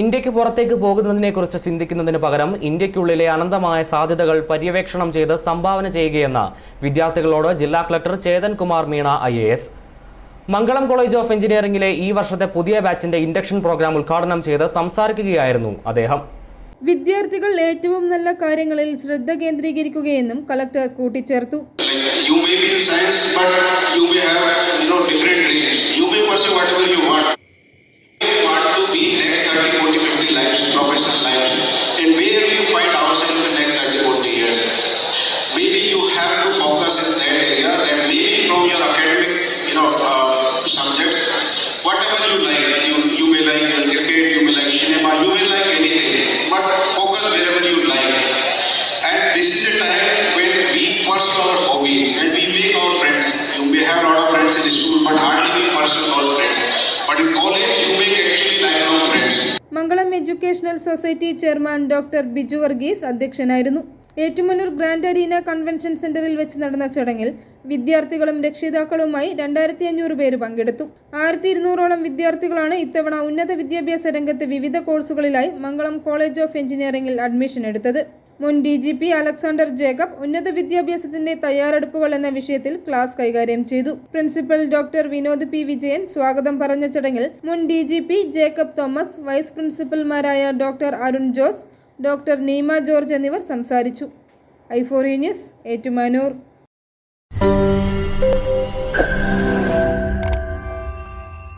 ഇന്ത്യയ്ക്ക് പുറത്തേക്ക് പോകുന്നതിനെക്കുറിച്ച് ചിന്തിക്കുന്നതിന് പകരം ഇന്ത്യക്കുള്ളിലെ അനന്തമായ സാധ്യതകൾ പര്യവേക്ഷണം ചെയ്ത് സംഭാവന ചെയ്യുകയെന്ന് വിദ്യാർത്ഥികളോട് ജില്ലാ കളക്ടർ ചേതൻ കുമാർ മീണ ഐ മംഗളം കോളേജ് ഓഫ് എഞ്ചിനീയറിംഗിലെ ഈ വർഷത്തെ പുതിയ ബാച്ചിന്റെ ഇൻഡക്ഷൻ പ്രോഗ്രാം ഉദ്ഘാടനം ചെയ്ത് സംസാരിക്കുകയായിരുന്നു അദ്ദേഹം. വിദ്യാർത്ഥികൾ ഏറ്റവും നല്ല കാര്യങ്ങളിൽ ശ്രദ്ധ കേന്ദ്രീകരിക്കുകയെന്നും കളക്ടർ കൂട്ടിച്ചേർത്തു. Mangalam educational society chairman doctor Biju Varghese അധ്യക്ഷനായിരുന്നു. ഏറ്റുമാനൂർ ഗ്രാൻഡ് അരീന കൺവെൻഷൻ സെന്ററിൽ വെച്ച് നടന്ന ചടങ്ങിൽ വിദ്യാർത്ഥികളും രക്ഷിതാക്കളുമായി രണ്ടായിരത്തി അഞ്ഞൂറ് പേര് പങ്കെടുത്തു. ആയിരത്തി ഇരുന്നൂറോളം വിദ്യാർത്ഥികളാണ് ഇത്തവണ ഉന്നത വിദ്യാഭ്യാസ രംഗത്ത് വിവിധ കോഴ്സുകളിലായി മംഗളം കോളേജ് ഓഫ് എഞ്ചിനീയറിംഗിൽ അഡ്മിഷൻ എടുത്തത്. മുൻ D G P Alexander Jacob ഉന്നത വിദ്യാഭ്യാസത്തിന്റെ തയ്യാറെടുപ്പുകൾ എന്ന വിഷയത്തിൽ ക്ലാസ് കൈകാര്യം ചെയ്തു. Principal doctor Vinod P. Vijayan സ്വാഗതം പറഞ്ഞ ചടങ്ങിൽ മുൻ D G P Jacob Thomas vice പ്രിൻസിപ്പൽമാരായ doctor Arun Jose doctor Neema George എന്നിവർ സംസാരിച്ചു. ഐഫോറി ന്യൂസ് ഏറ്റുമാനൂർ.